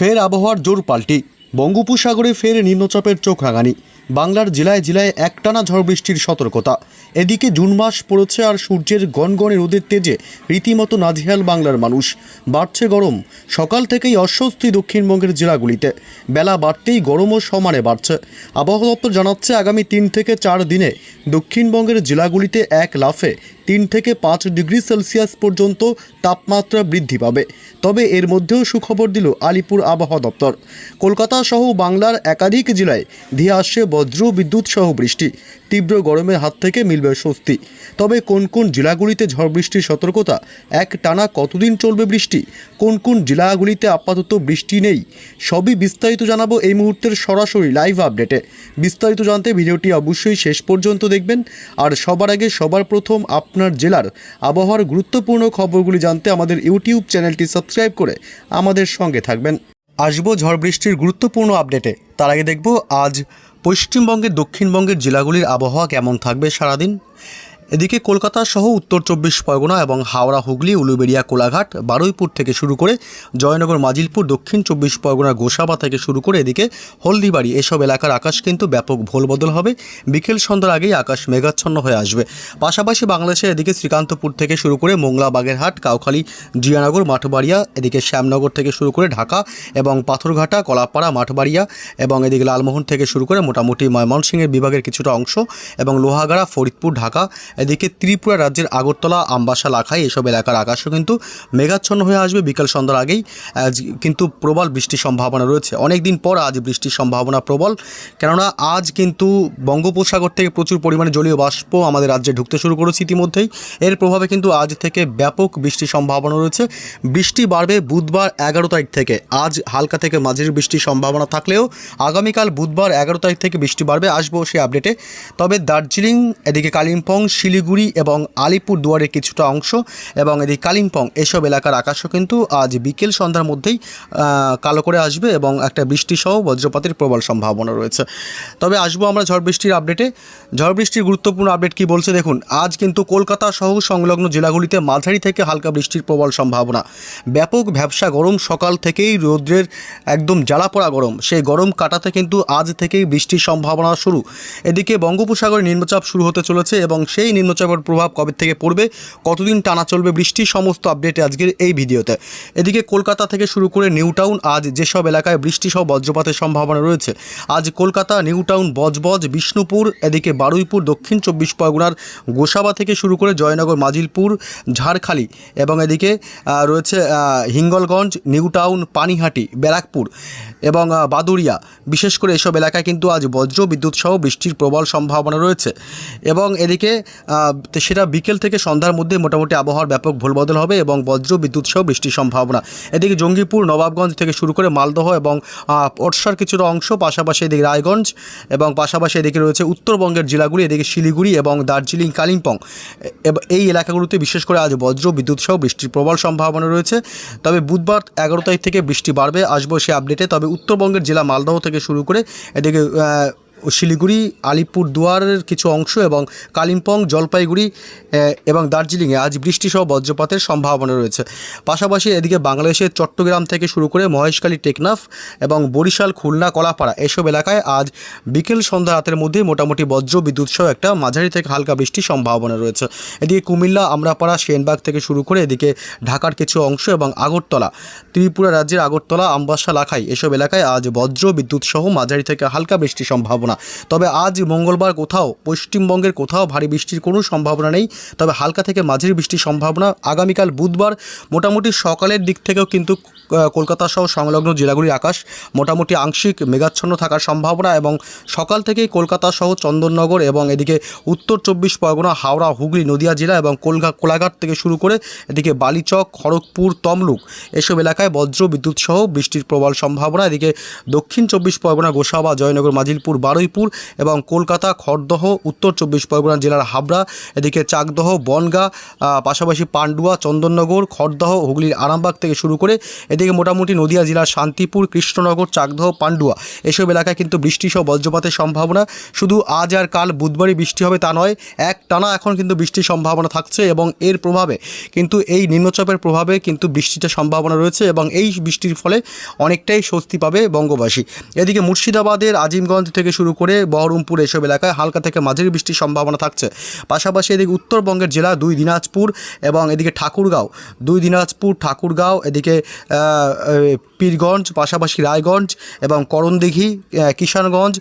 ফের আবহাওয়ার জোর পাল্টি। বঙ্গোপসাগরে ফের নিম্নচাপের চোখ রাঙানি। বাংলার জেলায় জেলায় একটানা ঝড় বৃষ্টির সতর্কতা। এদিকে জুন মাস পড়েছে আর সূর্যের গনগনে রোদের তেজে রীতিমতো নাজেহাল বাংলার মানুষ। বাড়ছে গরম। সকাল থেকেই অস্বস্তি দক্ষিণবঙ্গের জেলাগুলিতে। বেলা বাড়তেই গরমও সমানে বাড়ছে। আবহাওয়া দপ্তর জানাচ্ছে, আগামী তিন থেকে চার দিনে দক্ষিণবঙ্গের জেলাগুলিতে এক লাফে তিন থেকে পাঁচ ডিগ্রি সেলসিয়াস পর্যন্ত তাপমাত্রা বৃদ্ধি পাবে। তবে এর মধ্যেও সুখবর দিল আলিপুর আবহাওয়া দপ্তর। কলকাতা সহ বাংলার একাধিক জেলায় ধেয়ে আসছে বজ্র বিদ্যুৎ সহ বৃষ্টি। তীব্র গরমের হাত থেকে মিলবে স্বস্তি। তবে কোন কোন জেলাগুলিতে ঝড় বৃষ্টির সতর্কতা? এক টানা কতদিন চলবে বৃষ্টি? কোন কোন জেলাগুলিতে আপাতত বৃষ্টি নেই? সবই বিস্তারিত জানাব এই মুহূর্তের সরাসরি লাইভ আপডেটে। বিস্তারিত জানতে ভিডিওটি অবশ্যই শেষ পর্যন্ত দেখবেন। আর সবার আগে সবার প্রথম আপনার জেলার আবহাওয়ার গুরুত্বপূর্ণ খবরগুলি জানতে আমাদের ইউটিউব চ্যানেলটি সাবস্ক্রাইব করে আমাদের সঙ্গে থাকবেন। আসব ঝড় বৃষ্টির গুরুত্বপূর্ণ আপডেটে। তার আগে দেখব আজ পশ্চিমবঙ্গের দক্ষিণবঙ্গের জেলাগুলির আবহাওয়া কেমন থাকবে সারাদিন? এদিকে কলকাতা সহ উত্তর চব্বিশ পরগনা এবং হাওড়া, হুগলি, উলুবেড়িয়া, কোলাঘাট, বারুইপুর থেকে শুরু করে জয়নগর, মাজিলপুর, দক্ষিণ চব্বিশ পরগনা, গোসাবা থেকে শুরু করে এদিকে হলদিবাড়ি এসব এলাকার আকাশ কিন্তু ব্যাপক ভোলবদল হবে। বিকেল সন্ধ্যার আগেই আকাশ মেঘাচ্ছন্ন হয়ে আসবে। পাশাপাশি বাংলাদেশের এদিকে শ্রীকান্তপুর থেকে শুরু করে মোংলা বাগেরহাট কাউখালী, জিয়ানগর, মাঠবাড়িয়া, এদিকে শ্যামনগর থেকে শুরু করে ঢাকা এবং পাথরঘাটা, কলাপাড়া, মাঠবাড়িয়া এবং এদিকে লালমোহন থেকে শুরু করে মোটামুটি ময়মনসিংহের বিভাগের কিছুটা অংশ এবং লোহাগাড়া, ফরিদপুর, ঢাকা এদিকে ত্রিপুরা রাজ্যের আগরতলা, আমবাসা, লাখাই এসব এলাকার আকাশও কিন্তু মেঘাচ্ছন্ন হয়ে আসবে বিকাল সন্ধ্যার আগেই। কিন্তু প্রবল বৃষ্টির সম্ভাবনা রয়েছে। অনেক দিন পর আজ বৃষ্টির সম্ভাবনা প্রবল। কেননা আজ কিন্তু বঙ্গোপসাগর থেকে প্রচুর পরিমাণে জলীয় বাষ্প আমাদের রাজ্যে ঢুকতে শুরু করেছে ইতিমধ্যেই। এর প্রভাবে কিন্তু আজ থেকে ব্যাপক বৃষ্টির সম্ভাবনা রয়েছে। বৃষ্টি বাড়বে বুধবার এগারো তারিখ থেকে। আজ হালকা থেকে মাঝারি বৃষ্টির সম্ভাবনা থাকলেও আগামীকাল বুধবার এগারো তারিখ থেকে বৃষ্টি বাড়বে। আসব সেই আপডেটে। তবে দার্জিলিং, এদিকে কালিম্পং শিলিগুড়ি এবং আলিপুর দুয়ারের কিছুটা অংশ এবং এদিকে কালিম্পং, এসব এলাকার আকাশও কিন্তু আজ বিকেল সন্ধ্যার মধ্যেই কালো করে আসবে এবং একটা বৃষ্টিসহ বজ্রপাতের প্রবল সম্ভাবনা রয়েছে। তবে আসব আমরা ঝড় বৃষ্টির আপডেটে ঝড় বৃষ্টির গুরুত্বপূর্ণ আপডেট কি বলছে দেখুন, আজ কিন্তু কলকাতা সহ সংলগ্ন জেলাগুলিতে মাঝারি থেকে হালকা বৃষ্টির প্রবল সম্ভাবনা। ব্যাপক ব্যবসা গরম সকাল থেকেই রৌদ্রের একদম জ্বালা পড়া গরম। সেই গরম কাটাতে কিন্তু আজ থেকেই বৃষ্টির সম্ভাবনা শুরু। এদিকে বঙ্গোপসাগরে নিম্নচাপ শুরু হতে চলেছে এবং সেই নিম্নচাপের প্রভাব কবে থেকে পড়বে, কতদিন টানা চলবে বৃষ্টির সমস্ত আপডেটে আজকের এই ভিডিওতে। এদিকে কলকাতা থেকে শুরু করে নিউ টাউন আজ যেসব এলাকায় বৃষ্টি সহ বজ্রপাতের সম্ভাবনা রয়েছে, আজ কলকাতা নিউ টাউন বজবজ, বিষ্ণুপুর, এদিকে বারুইপুর, দক্ষিণ চব্বিশ পরগনার গোসাবা থেকে শুরু করে জয়নগর, মাজিলপুর, ঝাড়খালি এবং এদিকে রয়েছে হিঙ্গলগঞ্জ নিউ টাউন পানিহাটি, ব্যারাকপুর। এবং আহ, বাদুড়িয়া বিশেষ করে এসব এলাকায় কিন্তু আজ বজ্র বিদ্যুৎ সহ বৃষ্টির প্রবল সম্ভাবনা রয়েছে। এবং এদিকে সেটা বিকেল থেকে সন্ধ্যার মধ্যে মোটামুটি আবহাওয়ার ব্যাপক ভুলবদল হবে এবং বজ্র বিদ্যুৎ সহ বৃষ্টির সম্ভাবনা। এদিকে জঙ্গিপুর নবাবগঞ্জ থেকে শুরু করে মালদহ এবং আহ, কিছুটা অংশ পাশাপাশি এদিকে রায়গঞ্জ এবং পাশাপাশি এদিকে রয়েছে উত্তরবঙ্গের জেলাগুলি এদিকে শিলিগুড়ি এবং দার্জিলিং কালিম্পং। এই এলাকাগুলোতে বিশেষ করে আজ বজ্র বিদ্যুৎ সহ বৃষ্টির প্রবল সম্ভাবনা রয়েছে। তবে বুধবার এগারো তারিখ থেকে বৃষ্টি বাড়বে আসব সে আপডেটে। তবে উত্তরবঙ্গের জেলা মালদহ থেকে শুরু করে এদিকে শিলিগুড়ি, আলিপুর দুয়ারের কিছু অংশ এবং কালিম্পং, জলপাইগুড়ি এবং দার্জিলিংয়ে আজ বৃষ্টিসহ বজ্রপাতের সম্ভাবনা রয়েছে। পাশাপাশি এদিকে বাংলাদেশের চট্টগ্রাম থেকে শুরু করে মহেশখালী, টেকনাফ এবং বরিশাল, খুলনা, কলাপাড়া এসব এলাকায় আজ বিকেল সন্ধ্যা রাতের মধ্যে মোটামুটি বজ্র বিদ্যুৎ সহ একটা মাঝারি থেকে হালকা বৃষ্টির সম্ভাবনা রয়েছে। এদিকে কুমিল্লা, আমরাপাড়া, সেনবাগ থেকে শুরু করে এদিকে ঢাকার কিছু অংশ এবং আগরতলা, ত্রিপুরা রাজ্যের আগরতলা, আমবাসা, লাখাই এসব এলাকায় আজ বজ্র বিদ্যুৎ সহ মাঝারি থেকে হালকা বৃষ্টির সম্ভাবনা তবে আজ মঙ্গলবার কোথাও, পশ্চিমবঙ্গের কোথাও ভারী বৃষ্টির কোনো সম্ভাবনা নেই। তবে হালকা থেকে মাঝির বৃষ্টির সম্ভাবনা আগামীকাল বুধবার। মোটামুটি সকালের দিক থেকেও কিন্তু কলকাতা সহ সংলগ্ন জেলাগুলির আকাশ মোটামুটি আংশিক মেঘাচ্ছন্ন থাকার সম্ভাবনা এবং সকাল থেকেই কলকাতা সহ চন্দননগর এবং এদিকে উত্তর চব্বিশ পরগনা, হাওড়া, হুগলি, নদিয়া জেলা এবং কলঘা কোলাঘাট থেকে শুরু করে এদিকে বালিচক, খড়গপুর, তমলুক এসব এলাকায় বজ্র বিদ্যুৎ সহ বৃষ্টির প্রবল সম্ভাবনা। এদিকে দক্ষিণ চব্বিশ পরগনা, গোসাবা, জয়নগর, মাজিলপুর বারুই বারুইপুর এবং কলকাতা, খড়দহ, উত্তর চব্বিশ পরগনা জেলার হাবড়া, এদিকে চাকদহ, বনগা পাশাপাশি পান্ডুয়া, চন্দননগর, খড়দহ, হুগলির আরামবাগ থেকে শুরু করে এদিকে মোটামুটি নদিয়া জেলার শান্তিপুর, কৃষ্ণনগর, চাকদহ, পান্ডুয়া। এসব এলাকায় কিন্তু বৃষ্টি সহ বজ্রপাতের সম্ভাবনা। শুধু আজ আর কাল বুধবারই বৃষ্টি হবে তা নয় এক টানা এখন কিন্তু বৃষ্টির সম্ভাবনা থাকছে এবং এর প্রভাবে কিন্তু এই নিম্নচাপের প্রভাবে কিন্তু বৃষ্টিটা সম্ভাবনা রয়েছে এবং এই বৃষ্টির ফলে অনেকটাই স্বস্তি পাবে বঙ্গবাসী। এদিকে মুর্শিদাবাদের আজিমগঞ্জ থেকে শুরু করে বহরমপুর এসব এলাকায় হালকা থেকে মাঝারি বৃষ্টির সম্ভাবনা থাকছে। পাশাপাশি এদিকে উত্তরবঙ্গের জেলা দুই দিনাজপুর এবং এদিকে ঠাকুরগাঁও। দুই দিনাজপুর, ঠাকুরগাঁও, এদিকে পীরগঞ্জ, পাশাপাশি রায়গঞ্জ এবং করণদিঘি কিষানগঞ্জ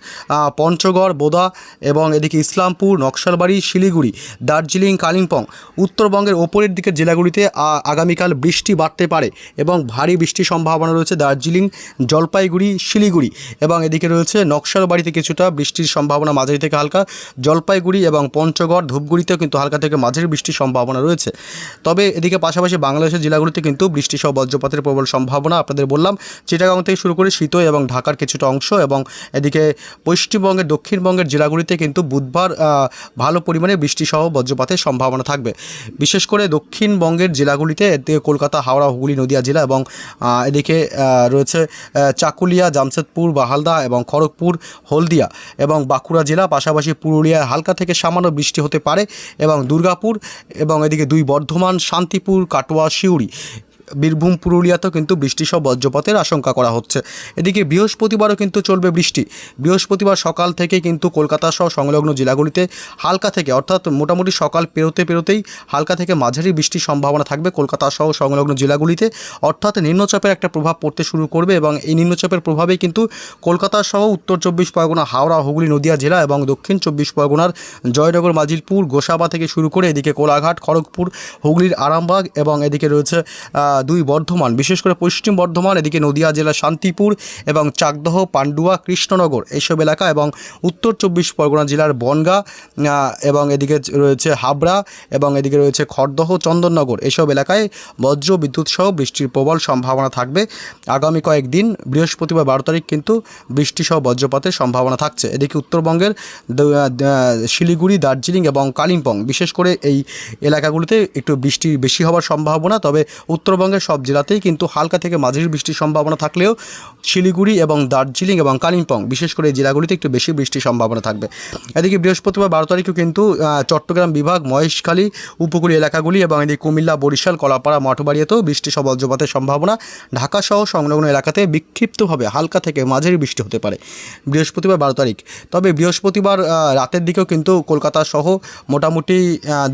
পঞ্চগড়, বোদা এবং এদিকে ইসলামপুর, নকশালবাড়ি, শিলিগুড়ি, দার্জিলিং, কালিম্পং। উত্তরবঙ্গের ওপরের দিকের জেলাগুলিতে আগামীকাল বৃষ্টি বাড়তে পারে এবং ভারী বৃষ্টির সম্ভাবনা রয়েছে দার্জিলিং, জলপাইগুড়ি, শিলিগুড়ি এবং এদিকে রয়েছে নকশালবাড়িতে কিছুটা বৃষ্টির সম্ভাবনা মাঝারি থেকে হালকা। জলপাইগুড়ি এবং পঞ্চগড়, ধূপগুড়িতেও কিন্তু হালকা থেকে মাঝারি বৃষ্টির সম্ভাবনা রয়েছে। তবে এদিকে পাশাপাশি বাংলাদেশের জেলাগুলিতে কিন্তু বৃষ্টি সহ বজ্রপাতের প্রবল সম্ভাবনা আপনাদের বললাম। চিটাগাং থেকে শুরু করে শীতই এবং ঢাকার কিছুটা অংশ এবং এদিকে পশ্চিমবঙ্গের, দক্ষিণবঙ্গের জেলাগুলিতে কিন্তু বুধবার ভালো পরিমাণে বৃষ্টি সহ বজ্রপাতের সম্ভাবনা থাকবে। বিশেষ করে দক্ষিণবঙ্গের জেলাগুলিতে, এদিকে কলকাতা, হাওড়া, হুগলি, নদিয়া জেলা এবং এদিকে রয়েছে চাকুলিয়া, জামশেদপুর, বাহালদা এবং খড়গপুর, হলদিয়া। এবং বাঁকুড়া জেলা, পাশাপাশি পুরুলিয়ায় হালকা থেকে সামান্য বৃষ্টি হতে পারে এবং দুর্গাপুর এবং এদিকে দুই বর্ধমান, শান্তিপুর, কাটোয়া শিউড়ি বীরভূম, পুরুলিয়াতেও কিন্তু বৃষ্টি সহ বজ্রপাতের আশঙ্কা করা হচ্ছে। এদিকে বৃহস্পতিবারও কিন্তু চলবে বৃষ্টি। বৃহস্পতিবার সকাল থেকে কিন্তু কলকাতা সহ সংলগ্ন জেলাগুলিতে হালকা থেকে, অর্থাৎ মোটামুটি সকাল পেরোতে পেরোতেই হালকা থেকে মাঝারি বৃষ্টির সম্ভাবনা থাকবে কলকাতা সহ সংলগ্ন জেলাগুলিতে। অর্থাৎ নিম্নচাপের একটা প্রভাব পড়তে শুরু করবে এবং এই নিম্নচাপের প্রভাবেই কিন্তু কলকাতা সহ উত্তর চব্বিশ পরগনা, হাওড়া, হুগলি, নদিয়া জেলা এবং দক্ষিণ চব্বিশ পরগনার জয়নগর, মাজিলপুর, গোসাবা থেকে শুরু করে এদিকে কোলাঘাট, খড়গপুর, হুগলির আরামবাগ এবং এদিকে রয়েছে দুই বর্ধমান, বিশেষ করে পশ্চিম বর্ধমান, এদিকে নদিয়া জেলা শান্তিপুর এবং চাকদহ, পান্ডুয়া, কৃষ্ণনগর এইসব এলাকা এবং উত্তর চব্বিশ পরগনা জেলার বনগা এবং এদিকে রয়েছে হাবড়া এবং এদিকে রয়েছে খড়দহ, চন্দননগর এইসব এলাকায় বজ্র বিদ্যুৎ সহ বৃষ্টির প্রবল সম্ভাবনা থাকবে। আগামী কয়েকদিন বৃহস্পতিবার বারো তারিখ কিন্তু বৃষ্টি সহ বজ্রপাতের সম্ভাবনা থাকছে। এদিকে উত্তরবঙ্গের শিলিগুড়ি, দার্জিলিং এবং কালিম্পং, বিশেষ করে এই এলাকাগুলিতে একটু বৃষ্টি বেশি হওয়ার সম্ভাবনা, তবে উত্তরবঙ্গের সব জেলাতেই কিন্তু হালকা থেকে মাঝারি বৃষ্টির সম্ভাবনা থাকলেও শিলিগুড়ি এবং দার্জিলিং এবং কালিম্পং, বিশেষ করে জেলাগুলিতে একটু বেশি বৃষ্টির সম্ভাবনা থাকবে। এদিকে বৃহস্পতিবার বারো তারিখেও কিন্তু চট্টগ্রাম বিভাগ, মহেশখালী, উপকূলীয় এলাকাগুলি এবং এদিকে কুমিল্লা, বরিশাল, কলাপাড়া, মঠবাড়িয়াতেও বৃষ্টি সহ বজ্রপাতের সম্ভাবনা। ঢাকা সহ সংলগ্ন এলাকাতে বিক্ষিপ্তভাবে হালকা থেকে মাঝারি বৃষ্টি হতে পারে বৃহস্পতিবার বারো তারিখ। তবে বৃহস্পতিবার রাতের দিকেও কিন্তু কলকাতা সহ মোটামুটি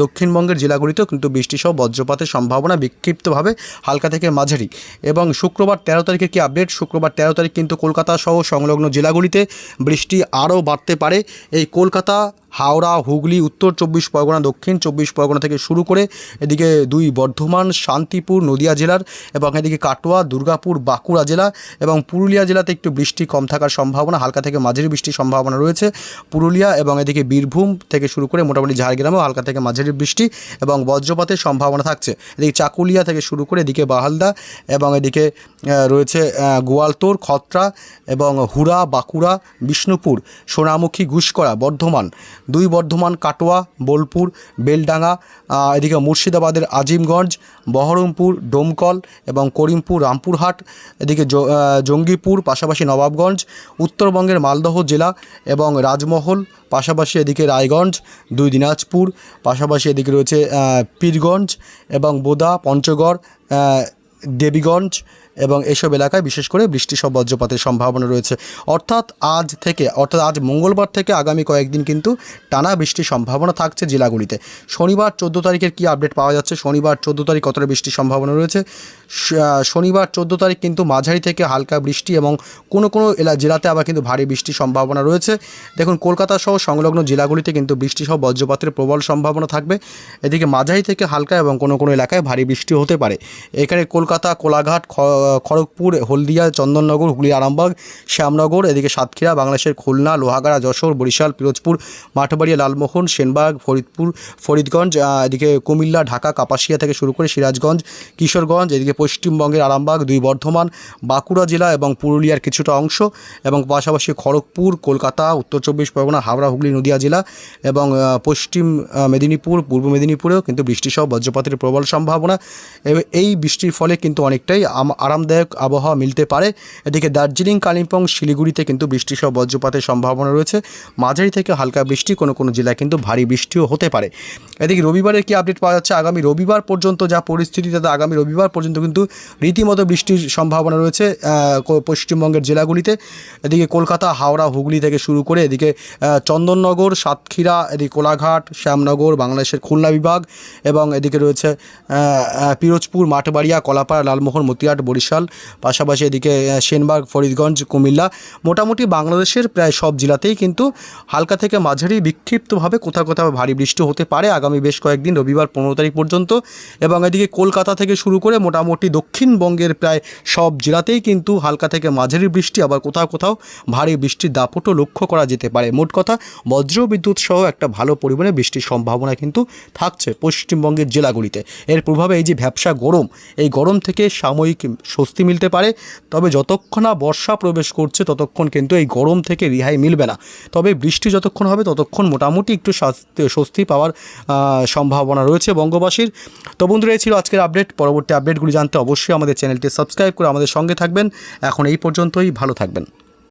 দক্ষিণবঙ্গের জেলাগুলিতেও কিন্তু বৃষ্টি সহ বজ্রপাতের সম্ভাবনা বিক্ষিপ্তভাবে হালকা থেকে মাঝারি। এবং শুক্রবার তেরো তারিখের কি আপডেট শুক্রবার তেরো তারিখ কিন্তু কলকাতা সহ সংলগ্ন জেলাগুলিতে বৃষ্টি আরও বাড়তে পারে। এই কলকাতা হাওড়া, হুগলি, উত্তর চব্বিশ পরগনা, দক্ষিণ চব্বিশ পরগনা থেকে শুরু করে এদিকে দুই বর্ধমান, শান্তিপুর, নদিয়া জেলার এবং এদিকে কাটোয়া, দুর্গাপুর, বাঁকুড়া জেলা এবং পুরুলিয়া জেলাতে একটু বৃষ্টি কম থাকার সম্ভাবনা, হালকা থেকে মাঝারি বৃষ্টির সম্ভাবনা রয়েছে। পুরুলিয়া এবং এদিকে বীরভূম থেকে শুরু করে মোটামুটি ঝাড়গ্রামেও হালকা থেকে মাঝারি বৃষ্টি এবং বজ্রপাতের সম্ভাবনা থাকছে। এদিকে চাকুলিয়া থেকে শুরু করে এদিকে বাহালদা এবং এদিকে রয়েছে আহ, গোয়ালতোর খত্রা এবং হুড়া বাঁকুড়া বিষ্ণুপুর সোনামুখী গুসকরা বর্ধমান। দুই বর্ধমান কাটোয়া বোলপুর বেলডাঙ্গা এদিকে মুর্শিদাবাদের আজিমগঞ্জ বহরমপুর ডোমকল এবং করিমপুর রামপুরহাট এদিকে জঙ্গিপুর পাশাপাশি নবাবগঞ্জ উত্তরবঙ্গের মালদহ জেলা এবং রাজমহল পাশাপাশি এদিকে রায়গঞ্জ দুই দিনাজপুর পাশাপাশি এদিকে রয়েছে পীরগঞ্জ এবং বোদা পঞ্চগড় দেবীগঞ্জ এবং এসব এলাকায় বিশেষ করে বৃষ্টি সব বজ্রপাতের সম্ভাবনা রয়েছে। অর্থাৎ আজ থেকে, অর্থাৎ আজ মঙ্গলবার থেকে আগামী কয়েকদিন কিন্তু টানা বৃষ্টির সম্ভাবনা থাকছে জেলাগুলিতে। শনিবার চোদ্দ তারিখের কি আপডেট পাওয়া যাচ্ছে? শনিবার চোদ্দ তারিখ কতটা বৃষ্টির সম্ভাবনা রয়েছে? শনিবার চোদ্দ তারিখ কিন্তু মাঝারি থেকে হালকা বৃষ্টি এবং কোনো কোনো এলা, জেলাতে আবার কিন্তু ভারী বৃষ্টির সম্ভাবনা রয়েছে। দেখুন, কলকাতা সহ সংলগ্ন জেলাগুলিতে কিন্তু বৃষ্টি সহ বজ্রপাতের প্রবল সম্ভাবনা থাকবে। এদিকে মাঝারি থেকে হালকা এবং কোনো কোনো এলাকায় ভারী বৃষ্টি হতে পারে। এখানে কলকাতা, কোলাঘাট খড়গপুর, হলদিয়া, চন্দননগর, হুগলি, আরামবাগ, শ্যামনগর, এদিকে সাতক্ষীরা, বাংলাদেশের খুলনা, লোহাগাড়া, যশোর, বরিশাল, পিরোজপুর, মাঠবাড়িয়া, লালমোহন, সেনবাগ, ফরিদপুর, ফরিদগঞ্জ এদিকে কুমিল্লা, ঢাকা, কাপাসিয়া থেকে শুরু করে সিরাজগঞ্জ, কিশোরগঞ্জ, এদিকে পশ্চিমবঙ্গের আরামবাগ, দুই বর্ধমান, বাঁকুড়া জেলা এবং পুরুলিয়ার কিছুটা অংশ এবং পাশাপাশি খড়গপুর, কলকাতা, উত্তর চব্বিশ পরগনা, হাওড়া, হুগলি, নদিয়া জেলা এবং পশ্চিম মেদিনীপুর, পূর্ব মেদিনীপুরেও কিন্তু বৃষ্টিসহ বজ্রপাতের প্রবল সম্ভাবনা। এই বৃষ্টির ফলে কিন্তু অনেকটাই আম- আরামদায়ক আবহাওয়া মিলতে পারে। এদিকে দার্জিলিং, কালিম্পং শিলিগুড়িতে কিন্তু বৃষ্টিসহ বজ্রপাতের সম্ভাবনা রয়েছে। মাঝারি থেকে হালকা বৃষ্টি, কোনো কোনো জেলায় কিন্তু ভারী বৃষ্টিও হতে পারে। এদিকে রবিবারের কি আপডেট পাওয়া যাচ্ছে? আগামী রবিবার পর্যন্ত যা পরিস্থিতি তাতে আগামী রবিবার পর্যন্ত কিন্তু রীতিমতো বৃষ্টির সম্ভাবনা রয়েছে পশ্চিমবঙ্গের জেলাগুলিতে। এদিকে কলকাতা, হাওড়া, হুগলি থেকে শুরু করে এদিকে চন্দননগর, সাতক্ষীরা, এদিকে কোলাঘাট, শ্যামনগর, বাংলাদেশের খুলনা বিভাগ এবং এদিকে রয়েছে পিরোজপুর, মাঠবাড়িয়া, কলাপাড়া, লালমোহন, মতিহাট, বরিশাল পাশাপাশি এদিকে সেনবাগ, ফরিদগঞ্জ, কুমিল্লা, মোটামুটি বাংলাদেশের প্রায় সব জেলাতেই কিন্তু হালকা থেকে মাঝারি বিক্ষিপ্তভাবে কোথাও কোথাও ভারী বৃষ্টি হতে পারে আগামী বেশ কয়েকদিন, রবিবার পনেরো তারিখ পর্যন্ত। এবং এদিকে কলকাতা থেকে শুরু করে মোটামুটি দক্ষিণবঙ্গের প্রায় সব জেলাতেই কিন্তু হালকা থেকে মাঝারি বৃষ্টি, আবার কোথাও কোথাও ভারী বৃষ্টির দাপটও লক্ষ্য করা যেতে পারে। মোট কথা, বজ্র বিদ্যুৎ সহ একটা ভালো পরিমাণে বৃষ্টির সম্ভাবনা কিন্তু থাকছে পশ্চিমবঙ্গের জেলাগুলিতে। এর প্রভাবে এই যে ভ্যাবসা গরম, এই গরম থেকে সাময়িক স্বস্তি মিলতে পারে, তবে যতক্ষণ না বর্ষা প্রবেশ করছে, ততক্ষণ কিন্তু এই গরম থেকে রেহাই মিলবে না। তবে বৃষ্টি যতক্ষণ হবে, ততক্ষণ মোটামুটি একটু স্বস্তি পাওয়ার সম্ভাবনা রয়েছে বঙ্গবাসীর। তো বন্ধুরা, এই ছিল আজকের আপডেট। পরবর্তী আপডেটগুলি জানতে অবশ্যই আমাদের চ্যানেলটি সাবস্ক্রাইব করে আমাদের সঙ্গে থাকবেন। এখন এই পর্যন্তই, ভালো থাকবেন।